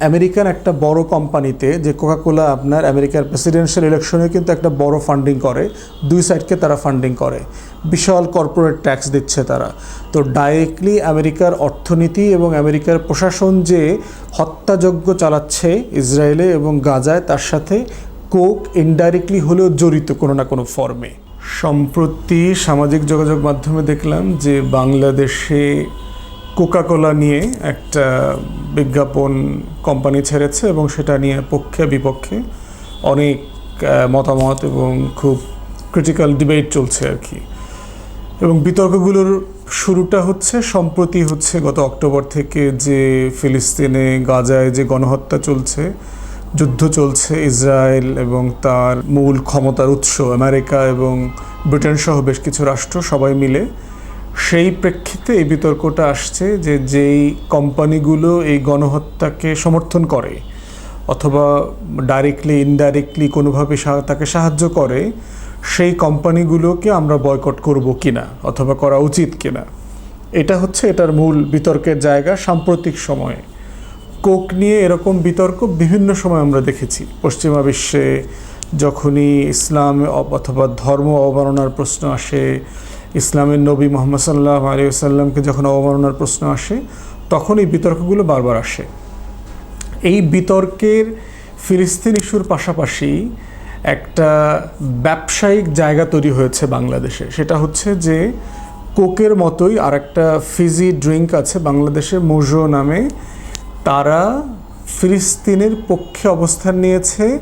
American একটা বড় কোম্পানিতে যে কোকাকোলা আপনার আমেরিকার প্রেসিডেন্সিয়াল ইলেকশনে কিন্তু একটা বড় ফান্ডিং করে। দুই সাইডকে তারা ফান্ডিং করে। বিশাল কর্পোরেট ট্যাক্স দিচ্ছে তারা। তো ডাইরেক্টলি আমেরিকার অর্থনীতি এবং আমেরিকার প্রশাসন যে হত্যাযজ্ঞ চালাচ্ছে ইসরায়েলে এবং গাজায়, তার সাথে কোক ইনডাইরেক্টলি হলেও জড়িত কোনো না কোনো ফর্মে সম্প্রতি সামাজিক যোগাযোগ মাধ্যমে দেখলাম যে বাংলাদেশে কোকাকোলা নিয়ে একটা বিজ্ঞাপন কোম্পানি ছেড়েছে এবং সেটা নিয়ে পক্ষে, বিপক্ষে অনেক মতামত এবং খুব ক্রিটিক্যাল ডিবেট চলছে আর কি। এবং বিতর্কগুলোর শুরুটা হচ্ছে, সম্প্রতি হচ্ছে গত অক্টোবর থেকে যে ফিলিস্তিনে, গাজায় যে গণহত্যা চলছে, যুদ্ধ চলছে, ইসরায়েল এবং তার মূল ক্ষমতার উৎস আমেরিকা এবং ব্রিটেন সহ বেশ কিছু রাষ্ট্র সবাই মিলে সেই প্রেক্ষিতে এই বিতর্কটা আসছে যে যেই কোম্পানিগুলো এই গণহত্যাকে সমর্থন করে অথবা ডাইরেক্টলি ইনডাইরেক্টলি কোনোভাবে তাকে সাহায্য করে, সেই কোম্পানিগুলোকে আমরা বয়কট করব কিনা অথবা করা উচিত কিনা। এটা হচ্ছে এটার মূল বিতর্কের জায়গা সাম্প্রতিক সময়ে। কোক নিয়ে এরকম বিতর্ক বিভিন্ন সময় আমরা দেখেছি। পশ্চিমা বিশ্বে যখনই ইসলাম অথবা ধর্ম অবমাননার প্রশ্ন আসে ইসলামের নবী মোহাম্মদ সাল্লাহ আলিয়াল্লামকে যখন অবমাননার প্রশ্ন আসে তখন এই বিতর্কগুলো বারবার আসে। এই বিতর্কের ফিলিস্তিন ইস্যুর পাশাপাশি একটা ব্যবসায়িক জায়গা তৈরি হয়েছে বাংলাদেশে। সেটা হচ্ছে যে, কোকের মতোই আর একটা ফিজি ড্রিঙ্ক আছে বাংলাদেশে, মোজো নামে। তারা ফিলিস্তিনের পক্ষে অবস্থান নিয়েছে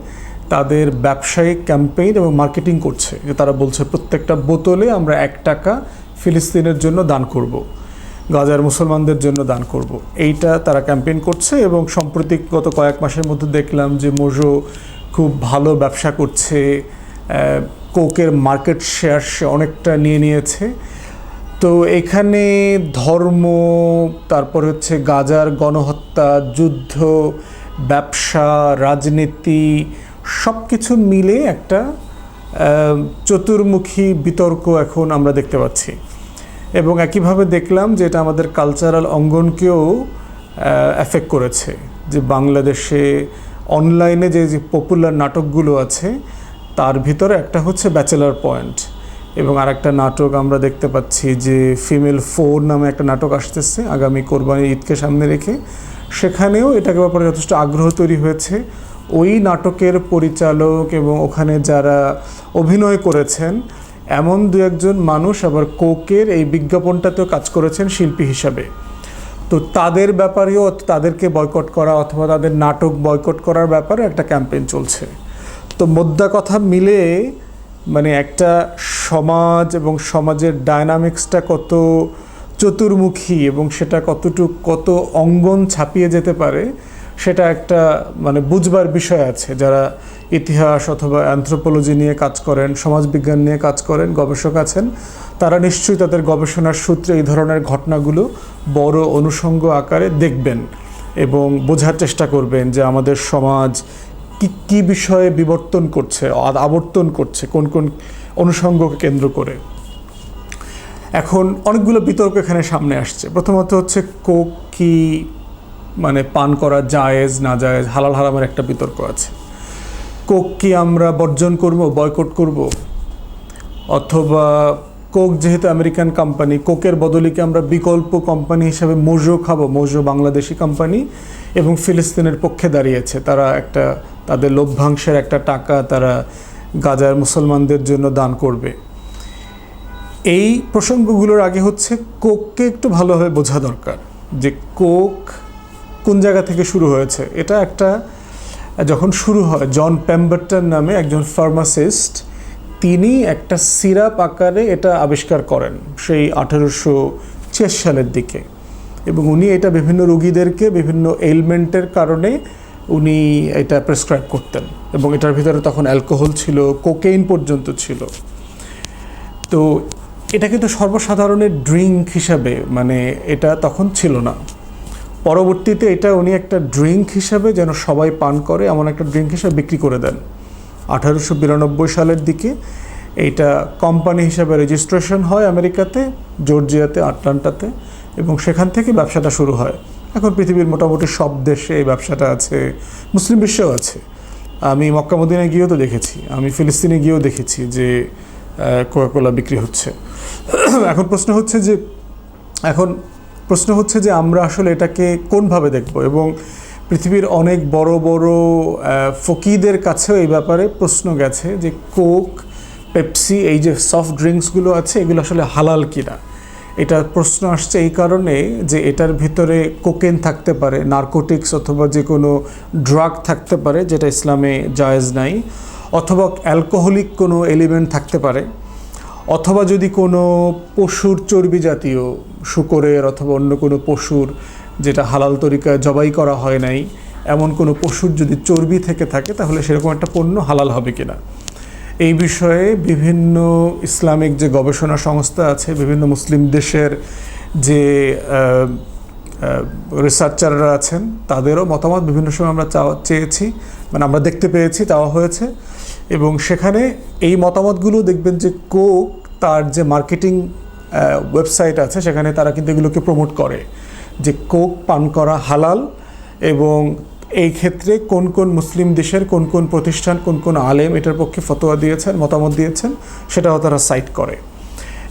তাদের ব্যবসায়িক ক্যাম্পেইন এবং মার্কেটিং করছে যে তারা বলছে, প্রত্যেকটা বোতলে আমরা এক টাকা ফিলিস্তিনের জন্য দান করব। গাজার মুসলমানদের জন্য দান করব। এইটা তারা ক্যাম্পেইন করছে এবং সম্প্রতি গত কয়েক মাসের মধ্যে দেখলাম যে মোজো খুব ভালো ব্যবসা করছে কোকের মার্কেট শেয়ার সে অনেকটা নিয়ে নিয়েছে তো এখানে ধর্ম, তারপর হচ্ছে গাজার গণহত্যা, যুদ্ধ, ব্যবসা, রাজনীতি সব কিছু মিলে একটা চতুর্মুখী বিতর্ক এখন আমরা দেখতে পাচ্ছি। এবং একইভাবে দেখলাম যে এটা আমাদের কালচারাল অঙ্গনকেও এফেক্ট করেছে। যে বাংলাদেশে অনলাইনে যে যে পপুলার নাটকগুলো আছে, তার ভিতরে একটা হচ্ছে ব্যাচেলার পয়েন্ট এবং আরেকটা নাটক আমরা দেখতে পাচ্ছি যে ফিমেল ফোর নামে একটা নাটক আসতেছে, আগামী কোরবানি ঈদকে সামনে রেখে। সেখানেও এটাকে ব্যাপারে যথেষ্ট আগ্রহ তৈরি হয়েছে। ওই নাটকের পরিচালক এবং ওখানে যারা অভিনয় করেছেন, এমন দু একজন মানুষ আবার কোকের এই বিজ্ঞাপনটাতেও কাজ করেছেন শিল্পী হিসাবে। তো তাদের ব্যাপারেও তাদেরকে বয়কট করা অথবা তাদের নাটক বয়কট করার ব্যাপারে একটা ক্যাম্পেইন চলছে। তো মোদ্দা কথা মিলে মানে একটা সমাজ এবং সমাজের ডায়নামিক্সটা কত চতুর্মুখী এবং সেটা কতটুক, কত অঙ্গন ছাপিয়ে যেতে পারে সেটা একটা মানে বুঝবার বিষয় আছে। যারা ইতিহাস অথবা অ্যান্থ্রোপোলজি নিয়ে কাজ করেন, সমাজবিজ্ঞান নিয়ে কাজ করেন, গবেষক আছেন, তারা নিশ্চয়ই তাদের গবেষণার সূত্রে এই ধরনের ঘটনাগুলো বড় অনুষঙ্গ আকারে দেখবেন এবং বোঝার চেষ্টা করবেন যে আমাদের সমাজ কি, কী বিষয়ে বিবর্তন করছে আবর্তন করছে, কোন কোন অনুষঙ্গকে কেন্দ্র করে। এখন অনেকগুলো বিতর্ক এখানে সামনে আসছে। প্রথমত হচ্ছে কোক কি মানে পান করা জায়েজ, না জায়েজ, হালাল হারামের একটা বিতর্ক আছে। কোক কি আমরা বর্জন করব, বয়কট করব? অথবা কোক যেহেতু আমেরিকান কোম্পানি, কোকের বদলে কি আমরা বিকল্প কোম্পানি হিসাবে মোজো খাব? মোজো বাংলাদেশি কোম্পানি এবং ফিলিস্তিনের পক্ষে দাঁড়িয়েছে। তারা একটা, তাদের লভ্যাংশের একটা টাকা তারা গাজার মুসলমানদের জন্য দান করবে। এই প্রসঙ্গগুলোর আগে হচ্ছে কোককে একটু ভালোভাবে বোঝা দরকার যে কোক কোন জায়গা থেকে শুরু হয়েছে? এটা একটা, যখন শুরু হয়, জন প্যাম্বারটন নামে একজন ফার্মাসিস্ট, তিনি একটা সিরাপ আকারে এটা আবিষ্কার করেন, সেই আঠেরোশো ছিয়াশি সালের দিকে। এবং উনি এটা বিভিন্ন রোগীদেরকে বিভিন্ন এলমেন্টের কারণে উনি এটা প্রেসক্রাইব করতেন। এবং এটার ভিতরে তখন অ্যালকোহল ছিল কোকেইন পর্যন্ত ছিল। তো এটা কিন্তু সর্বসাধারণের ড্রিঙ্ক হিসাবে মানে এটা তখন ছিল না। পরবর্তীতে এটা উনি একটা ড্রিঙ্ক হিসাবে যেন সবাই পান করে, এমন একটা ড্রিঙ্ক হিসাবে বিক্রি করে দেন। আঠারোশো বিরানব্বই সালের দিকে এইটা কোম্পানি হিসাবে রেজিস্ট্রেশন হয় আমেরিকাতে, জর্জিয়াতে, আটলান্টাতে এবং সেখান থেকে ব্যবসাটা শুরু হয়। এখন পৃথিবীর মোটামুটি সব দেশে এই ব্যবসাটা আছে, মুসলিম বিশ্বেও আছে। আমি মক্কা মদিনায় গিয়েও তো দেখেছি, আমি ফিলিস্তিনে গিয়েও দেখেছি যে কোকাকোলা বিক্রি হচ্ছে। এখন প্রশ্ন হচ্ছে যে, এখন প্রশ্ন হচ্ছে যে আমরা আসলে এটাকে কোনভাবে দেখব? এবং পৃথিবীর অনেক বড় বড় ফকিদের কাছেও এই ব্যাপারে প্রশ্ন গেছে যে কোক, পেপসি, এই যে সফট ড্রিঙ্কসগুলো আছে, এগুলো আসলে হালাল কিনা? এটা প্রশ্ন আসছে এই কারণে যে এটার ভিতরে কোকেন থাকতে পারে, নার্কোটিক্স অথবা যে কোনো ড্রাগ থাকতে পারে, যেটা ইসলামে জায়েজ নাই, অথবা অ্যালকোহলিক কোনো এলিমেন্ট থাকতে পারে। অথবা যদি কোনো পশুর চর্বি জাতীয়, শুকরের অথবা অন্য কোনো পশুর যেটা হালাল তরিকায় জবাই করা হয় নাই, এমন কোনো পশুর যদি চর্বি থেকে থাকে, তাহলে সেরকম একটা পণ্য হালাল হবে কিনা? এই বিষয়ে বিভিন্ন ইসলামিক যে গবেষণা সংস্থা আছে, বিভিন্ন মুসলিম দেশের যে রিসার্চাররা আছেন, তাদেরও মতামত বিভিন্ন সময় আমরা চাওয়া, চেয়েছি মানে আমরা দেখতে পেয়েছি, চাওয়া হয়েছে। এবং সেখানে এই মতামতগুলো দেখবেন যে কোক তার যে মার্কেটিং ওয়েবসাইট আছে, সেখানে তারা কিন্তু এগুলোকে প্রমোট করে। যে কোক পান করা হালাল এবং এই ক্ষেত্রে কোন কোন মুসলিম দেশের কোন কোন প্রতিষ্ঠান, কোন কোন আলেম এটার পক্ষে ফতোয়া দিয়েছেন, মতামত দিয়েছেন, সেটাও তারা সাইট করে।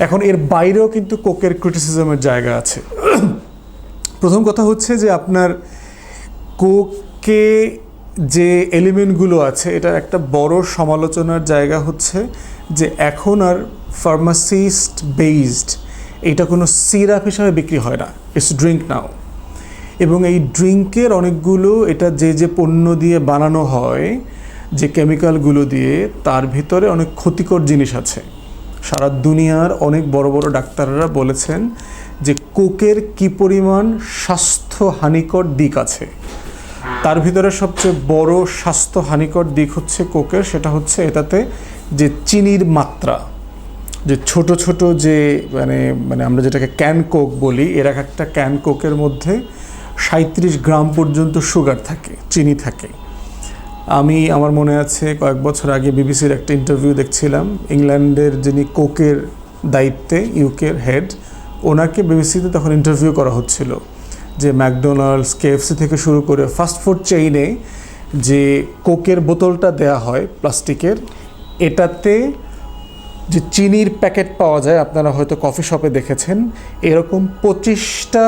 এখন এর বাইরেও কিন্তু কোকের ক্রিটিসিজমের জায়গা আছে। প্রথম কথা হচ্ছে যে আপনার কোকে যে এলিমেন্টগুলো আছে, এটা একটা বড় সমালোচনার জায়গা হচ্ছে যে এখন আর ফার্মাসিস্ট বেসড এটা কোনো সিরাপ হিসাবে বিক্রি হয় না, ইটস ড্রিঙ্ক নাও। এবং এই ড্রিঙ্কের অনেকগুলো, এটা যে যে পণ্য দিয়ে বানানো হয়, যে কেমিক্যালগুলো দিয়ে, তার ভিতরে অনেক ক্ষতিকর জিনিস আছে। সারা দুনিয়ার অনেক বড় বড় ডাক্তাররা বলেছেন যে কোকের কি পরিমাণ স্বাস্থ্য হানিকর দিক আছে। তার ভিতরে সবচেয়ে বড় স্বাস্থ্য হানিকর দিক হচ্ছে কোকের, সেটা হচ্ছে এটাতে যে চিনির মাত্রা। যে ছোট ছোট যে মানে মানে আমরা যেটাকে ক্যান কোক বলি, এর এক একটা ক্যান কোকের মধ্যে সাঁত্রিশ গ্রাম পর্যন্ত সুগার থাকে, চিনি থাকে। আমি, আমার মনে আছে কয়েক বছর আগে বিবিসির একটা ইন্টারভিউ দেখছিলাম, ইংল্যান্ডের যিনি কোকের দায়িত্বে, ইউকের হেড ওনাকে বিবিসিতে তখন ইন্টারভিউ করা হচ্ছিল যে ম্যাকডোনাল্ডস, কেএফসি থেকে শুরু করে ফাস্ট ফুড চেইনে যে কোকের বোতলটা দেয়া হয় প্লাস্টিকের, এটাতে যে চিনির প্যাকেট পাওয়া যায়, আপনারা হয়তো কফি শপে দেখেছেন, এরকম পঁচিশটা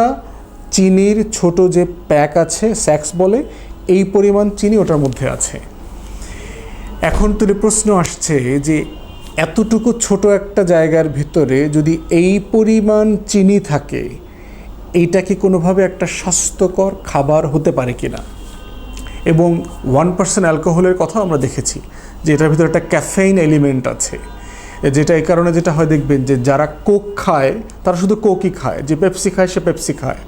চিনির ছোট যে প্যাক আছে স্যাক্স বলে এই পরিমাণ চিনি ওটার মধ্যে আছে। এখন তো প্রশ্ন আসছে যে এতটুকু ছোট একটা জায়গার ভিতরে যদি এই পরিমাণ চিনি থাকে, এইটা কি কোনোভাবে একটা স্বাস্থ্যকর খাবার হতে পারে কি না এবং ওয়ান পার্সেন্ট অ্যালকোহলের কথা আমরা দেখেছি যে এটার ভিতরে একটা ক্যাফেইন এলিমেন্ট আছে। যেটা এই কারণে যেটা হয়, দেখবেন যে যারা কোক খায়, তারা শুধু কোকই খায়, যে পেপসি খায় সে পেপসি খায়।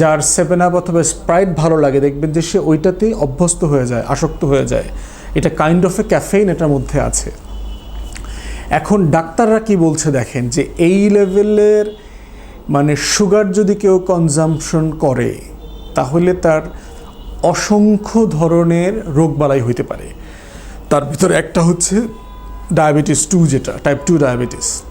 যার সেভেন আপ অথবা স্প্রাইট ভালো লাগে, দেখবেন যে সে ওইটাতেই অভ্যস্ত হয়ে যায়, আসক্ত হয়ে যায়। এটা কাইন্ড অফ এ ক্যাফেইন এটার মধ্যে আছে। এখন ডাক্তাররা কি বলছে দেখেন, যে এই লেভেলের মানে সুগার যদি কেউ কনজাম্পশন করে, তাহলে তার অসংখ্য ধরনের রোগবালাই হইতে পারে। তার ভিতরে একটা হচ্ছে ডায়াবেটিস টু যেটা টাইপ টু ডায়াবেটিস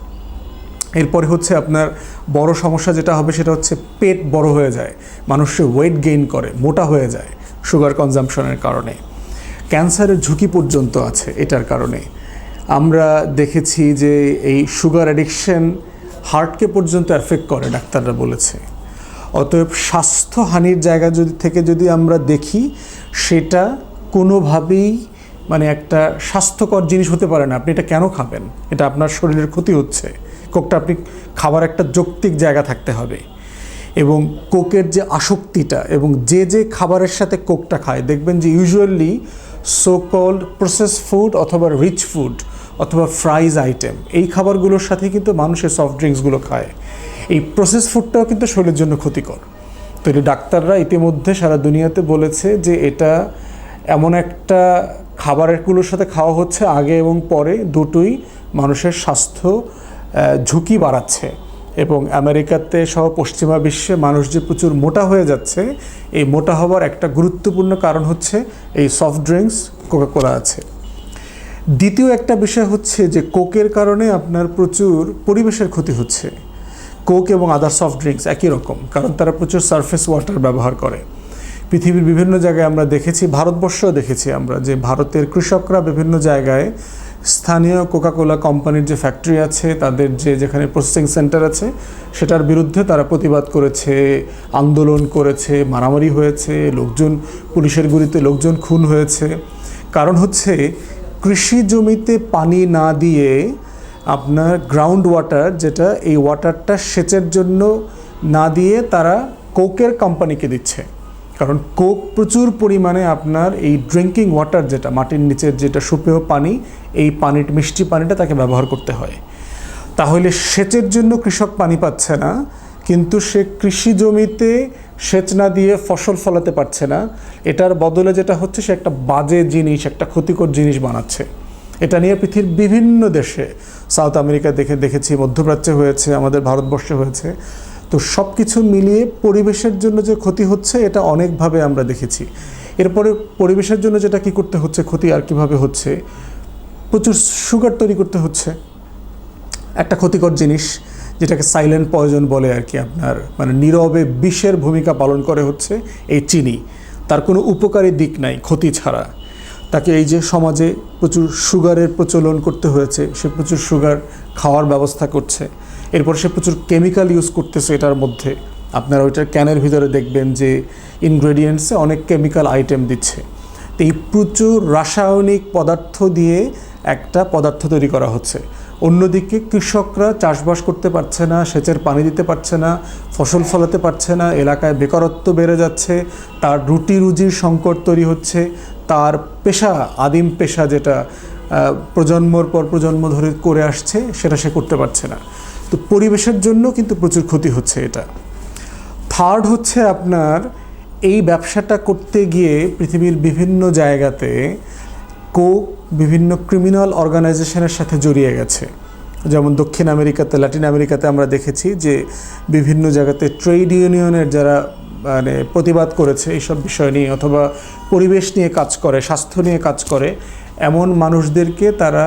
এরপরে হচ্ছে আপনার বড় সমস্যা যেটা হবে সেটা হচ্ছে পেট বড় হয়ে যায়। মানুষের ওয়েট গেইন করে, মোটা হয়ে যায় সুগার কনজাম্পশনের কারণে। ক্যান্সারের ঝুঁকি পর্যন্ত আছে এটার কারণে। আমরা দেখেছি যে এই সুগার অ্যাডিকশন হার্টকে পর্যন্ত অ্যাফেক্ট করে, ডাক্তাররা বলেছে। অতএব স্বাস্থ্যহানির জায়গা যদি, থেকে যদি আমরা দেখি, সেটা কোনোভাবেই মানে একটা স্বাস্থ্যকর জিনিস হতে পারে না। আপনি এটা কেন খাবেন? এটা আপনার শরীরের ক্ষতি হচ্ছে। কোকটা আপনি খাবার একটা যৌক্তিক জায়গা থাকতে হবে। এবং কোকের যে আসক্তিটা এবং যে যে খাবারের সাথে কোকটা খায়, দেখবেন যে usually so called process food অথবা রিচ ফুড অথবা ফ্রাইজ আইটেম এই খাবারগুলোর সাথে কিন্তু মানুষের সফট ড্রিঙ্কসগুলো খায়। এই প্রসেস ফুডটাও কিন্তু শরীরের জন্য ক্ষতিকর। তো এটা ডাক্তাররা ইতিমধ্যে সারা দুনিয়াতে বলেছে যে এটা এমন একটা খাবারগুলোর সাথে খাওয়া হচ্ছে আগে এবং পরে দুটোই মানুষের স্বাস্থ্য ঝুঁকি বাড়াচ্ছে এবং আমেরিকাতে সহ পশ্চিমা বিশ্বে মানুষ যে প্রচুর মোটা হয়ে যাচ্ছে, এই মোটা হওয়ার একটা গুরুত্বপূর্ণ কারণ হচ্ছে এই সফট ড্রিঙ্কস কোকাকোলা আছে। দ্বিতীয় একটা বিষয় হচ্ছে যে কোকের কারণে আপনার প্রচুর পরিবেশের ক্ষতি হচ্ছে। কোক এবং আদার সফট ড্রিঙ্কস একই রকম, কারণ তারা প্রচুর সারফেস ওয়াটার ব্যবহার করে। পৃথিবীর বিভিন্ন জায়গায় আমরা দেখেছি, ভারতবর্ষও দেখেছি আমরা যে ভারতের কৃষকরা বিভিন্ন জায়গায় স্থানীয় কোকাকোলা কোম্পানির যে ফ্যাক্টরি আছে, তাদের যে যেখানে প্রসেসিং সেন্টার আছে, সেটার বিরুদ্ধে তারা প্রতিবাদ করেছে, আন্দোলন করেছে, মারামারি হয়েছে, লোকজন, পুলিশের গুলিতে লোকজন খুন হয়েছে। কারণ হচ্ছে, কৃষি জমিতে পানি না দিয়ে আপনার গ্রাউন্ড ওয়াটার যেটা এই ওয়াটারটা সেচের জন্য না দিয়ে তারা কোকের কোম্পানিকে দিচ্ছে। কারণ কোক প্রচুর পরিমাণে আপনার এই ড্রিঙ্কিং ওয়াটার যেটা, মাটির নিচের যেটা সুপেয় পানি, এই পানির মিষ্টি পানিটা তাকে ব্যবহার করতে হয়। তাহলে সেচের জন্য কৃষক পানি পাচ্ছে না, কিন্তু সে কৃষি জমিতে সেচ না দিয়ে ফসল ফলাতে পারছে না। এটার বদলে যেটা হচ্ছে, সে একটা বাজে জিনিস, একটা ক্ষতিকর জিনিস বানাচ্ছে। এটা নিয়ে পৃথিবীর বিভিন্ন দেশে, সাউথ আমেরিকা দেখে, দেখেছি, মধ্যপ্রাচ্যে হয়েছে, আমাদের ভারতবর্ষে হয়েছে। তো সব কিছু মিলিয়ে পরিবেশের জন্য যে ক্ষতি হচ্ছে, এটা অনেকভাবে আমরা দেখেছি। এরপরে পরিবেশের জন্য যেটা কি করতে হচ্ছে, ক্ষতি আর কীভাবে হচ্ছে? প্রচুর সুগার তৈরি করতে হচ্ছে। একটা ক্ষতিকর জিনিস, যেটাকে সাইলেন্ট পয়জন বলে আর কি আপনার মানে নীরবে বিষের ভূমিকা পালন করে হচ্ছে এই চিনি। তার কোনো উপকারী দিক নাই, ক্ষতি ছাড়া। তাকে এই যে সমাজে প্রচুর সুগারের প্রচলন করতে হয়েছে, সে প্রচুর সুগার খাওয়ার ব্যবস্থা করছে। এরপর সে প্রচুর কেমিক্যাল ইউজ করতেছে এটার মধ্যে। আপনারা ওইটার ক্যানের ভিতরে দেখবেন যে ইনগ্রেডিয়েন্টসে অনেক কেমিক্যাল আইটেম দিচ্ছে। তো এই প্রচুর রাসায়নিক পদার্থ দিয়ে একটা পদার্থ তৈরি করা হচ্ছে। অন্যদিকে কৃষকরা চাষবাস করতে পারছে না, সেচের পানি দিতে পারছে না, ফসল ফলাতে পারছে না, এলাকায় বেকারত্ব বেড়ে যাচ্ছে, তার রুটি রুজির সংকট তৈরি হচ্ছে, তার পেশা, আদিম পেশা যেটা প্রজন্মর পর প্রজন্ম ধরে করে আসছে, সেটা সে করতে পারছে না। তো পরিবেশের জন্য কিন্তু প্রচুর ক্ষতি হচ্ছে এটা। থার্ড হচ্ছে আপনার এই ব্যবসাটা করতে গিয়ে পৃথিবীর বিভিন্ন জায়গাতে কোক বিভিন্ন ক্রিমিনাল অর্গানাইজেশনের সাথে জড়িয়ে গেছে। যেমন দক্ষিণ আমেরিকাতে ল্যাটিন আমেরিকাতে আমরা দেখেছি যে বিভিন্ন জায়গাতে ট্রেড ইউনিয়নের যারা মানে প্রতিবাদ করেছে এইসব বিষয় নিয়ে অথবা পরিবেশ নিয়ে কাজ করে, স্বাস্থ্য নিয়ে কাজ করে, এমন মানুষদেরকে তারা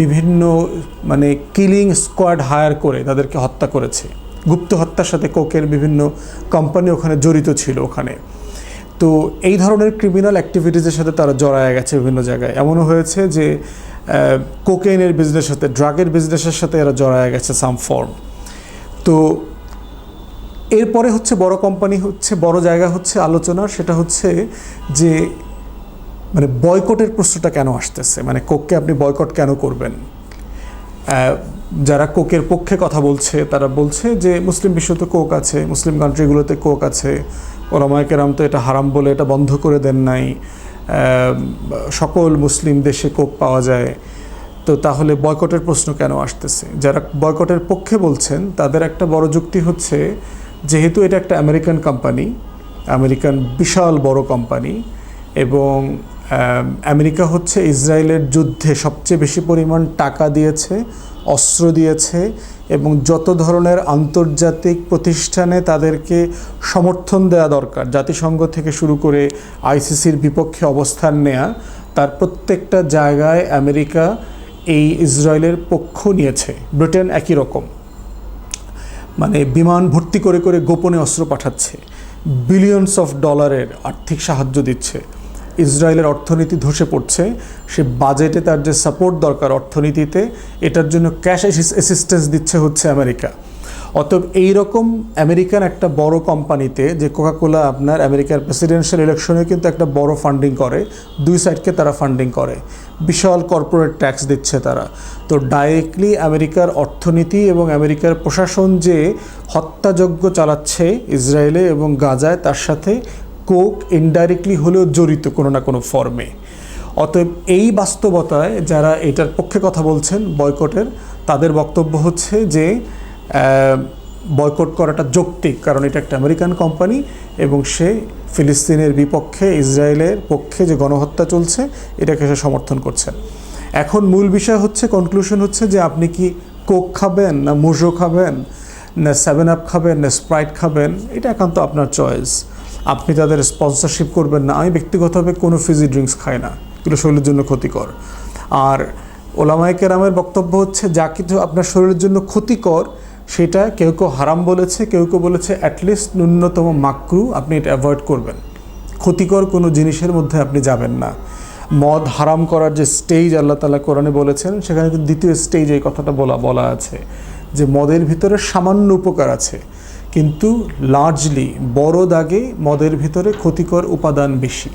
বিভিন্ন মানে কিলিং স্কোয়াড হায়ার করে তাদেরকে হত্যা করেছে। গুপ্ত হত্যার সাথে কোকের বিভিন্ন কোম্পানি ওখানে জড়িত ছিল ওখানে। তো এই ধরনের ক্রিমিনাল অ্যাক্টিভিটিসের সাথে তারা জড়ায় গেছে বিভিন্ন জায়গায়। এমনও হয়েছে যে কোকেনের বিজনেসের সাথে ড্রাগের বিজনেসের সাথে এরা জড়ায় গেছে সাম ফর্ম তো এরপরে হচ্ছে বড় কোম্পানি হচ্ছে, বড় জায়গা হচ্ছে আলোচনা, সেটা হচ্ছে যে মানে বয়কটের প্রশ্নটা কেন আসতেছে? মানে কোককে আপনি বয়কট কেন করবেন? যারা কোকের পক্ষে কথা বলছে, তারা বলছে যে মুসলিম বিশ্বতে কোক আছে, মুসলিম কান্ট্রিগুলোতে কোক আছে ওলামায়কেরাম তো এটা হারাম বলে এটা বন্ধ করে দেন নাই সকল মুসলিম দেশে কোক পাওয়া যায়। তো তাহলে বয়কটের প্রশ্ন কেন আসতেছে? যারা বয়কটের পক্ষে বলছেন, তাদের একটা বড় যুক্তি হচ্ছে, যেহেতু এটা একটা আমেরিকান কোম্পানি আমেরিকান বিশাল বড় কোম্পানি এবং আমেরিকা হচ্ছে ইসরায়েলের যুদ্ধে সবচেয়ে বেশি পরিমাণ টাকা দিয়েছে, অস্ত্র দিয়েছে এবং যত ধরনের আন্তর্জাতিক প্রতিষ্ঠানে তাদেরকে সমর্থন দেওয়া দরকার, জাতিসংঘ থেকে শুরু করে আইসিসির বিপক্ষে অবস্থান নেয়া, তার প্রত্যেকটা জায়গায় আমেরিকা এই ইসরায়েলের পক্ষ নিয়েছে। ব্রিটেন একই রকম। মানে বিমান ভর্তি করে করে গোপনে অস্ত্র পাঠাচ্ছে। বিলিয়নস অফ ডলারের আর্থিক সাহায্য দিচ্ছে। ইসরায়েলের অর্থনীতি ধসে পড়ছে, সে বাজেটে তার যে সাপোর্ট দরকার অর্থনীতিতে, এটার জন্য ক্যাশ অ্যাসিস্ট্যান্স দিচ্ছে হচ্ছে আমেরিকা। অতএব এইরকম আমেরিকান একটা বড় কোম্পানিতে যে কোকাকোলা আপনার আমেরিকার প্রেসিডেন্সিয়াল ইলেকশনে কিন্তু একটা বড় ফান্ডিং করে, দুই সাইডকে তারা ফান্ডিং করে। বিশাল কর্পোরেট ট্যাক্স দিচ্ছে তারা। তো ডাইরেক্টলি আমেরিকার অর্থনীতি এবং আমেরিকার প্রশাসন যে হত্যাযজ্ঞ চালাচ্ছে ইসরায়েলে এবং গাজায়, তার সাথে কোক ইনডাইরেক্টলি হলেও জড়িত কোনো না কোনো ফর্মে অতএব এই বাস্তবতায় যারা এটার পক্ষে কথা বলছেন বয়কটের, তাদের বক্তব্য হচ্ছে যে বয়কট করাটা যৌক্তিক, কারণ এটা একটা আমেরিকান কোম্পানি এবং সে ফিলিস্তিনের বিপক্ষে, ইসরায়েলের পক্ষে যে গণহত্যা চলছে, এটাকে সে সমর্থন করছে। এখন মূল বিষয় হচ্ছে কনক্লুশন হচ্ছে যে আপনি কি কোক খাবেন, না মুজো খাবেন, না সেভেন আপ খাবেন, না স্প্রাইট খাবেন, এটা একান্ত আপনার চয়েস আপনি তাদের স্পন্সরশিপ করবেন না। আমি ব্যক্তিগতভাবে কোনো ফিজি ড্রিঙ্কস খাই না। এগুলো শরীরের জন্য ক্ষতিকর। আর ওলামায় কেরামের বক্তব্য হচ্ছে, যা কিছু আপনার শরীরের জন্য ক্ষতিকর, সেটা কেউ কেউ হারাম বলেছে, কেউ কেউ বলেছে অ্যাটলিস্ট ন্যূনতম মাকরু আপনি এটা অ্যাভয়েড করবেন। ক্ষতিকর কোনো জিনিসের মধ্যে আপনি যাবেন না। মদ হারাম করার যে স্টেজ আল্লাহ তালা কোরআনে বলেছেন, সেখানে কিন্তু দ্বিতীয় স্টেজ এই কথাটা বলা বলা আছে যে মদের ভিতরে সামান্য উপকার আছে। কিন্তু লার্জলি বড় দাগে মদের ভিতরে ক্ষতিকর উপাদান বেশি।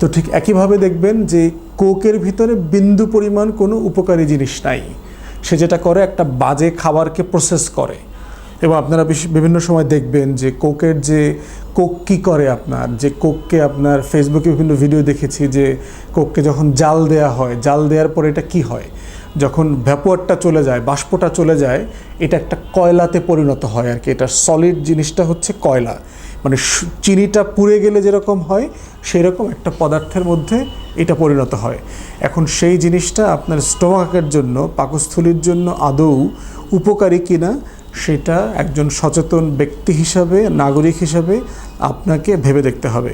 তো ঠিক একইভাবে দেখবেন যে কোকের ভিতরে বিন্দু পরিমাণ কোনো উপকারী জিনিস নাই। সে যেটা করে একটা বাজে খাবারকে প্রসেস করে। এবং আপনারা বিভিন্ন সময় দেখবেন যে কোকের যে কোক কী করে আপনার, যে কোককে আপনার ফেসবুকে বিভিন্ন ভিডিও দেখেছি যে কোককে যখন জাল দেয়া হয়, জাল দেওয়ার পরে এটা কি হয়? যখন ভ্যাপোয়ারটা চলে যায়, বাষ্পটা চলে যায়, এটা একটা কয়লাতে পরিণত হয় আর কি। এটা সলিড জিনিসটা হচ্ছে কয়লা। মানে চিনিটা পুড়ে গেলে যেরকম হয় সেই রকম একটা পদার্থের মধ্যে এটা পরিণত হয়। এখন সেই জিনিসটা আপনার স্টোমাকের জন্য, পাকস্থলীর জন্য আদৌ উপকারী কিনা, সেটা একজন সচেতন ব্যক্তি হিসাবে, নাগরিক হিসাবে আপনাকে ভেবে দেখতে হবে।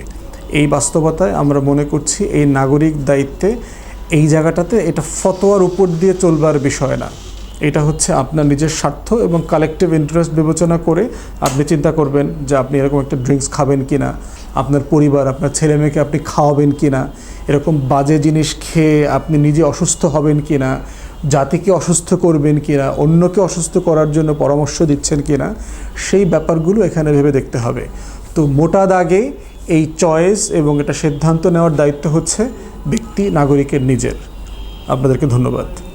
এই বাস্তবতায় আমরা মনে করছি, এই নাগরিক দায়িত্বে এই জায়গাটাতে এটা ফতোয়ার উপর দিয়ে চলবার বিষয় না। এটা হচ্ছে আপনার নিজের স্বার্থ এবং কালেকটিভ ইন্টারেস্ট বিবেচনা করে আপনি চিন্তা করবেন যে আপনি এরকম একটা ড্রিঙ্কস খাবেন কি না আপনার পরিবার, আপনার ছেলে মেয়েকে আপনি খাওয়াবেন কি না এরকম বাজে জিনিস খেয়ে আপনি নিজে অসুস্থ হবেন কি না জাতিকে অসুস্থ করবেন কি না অন্যকে অসুস্থ করার জন্য পরামর্শ দিচ্ছেন কি না সেই ব্যাপারগুলো এখানে ভেবে দেখতে হবে। তো মোটা দাগে এই চয়েস এবং এটা সিদ্ধান্ত নেওয়ার দায়িত্ব হচ্ছে ব্যক্তি নাগরিকের নিজের। আপনাদেরকে ধন্যবাদ।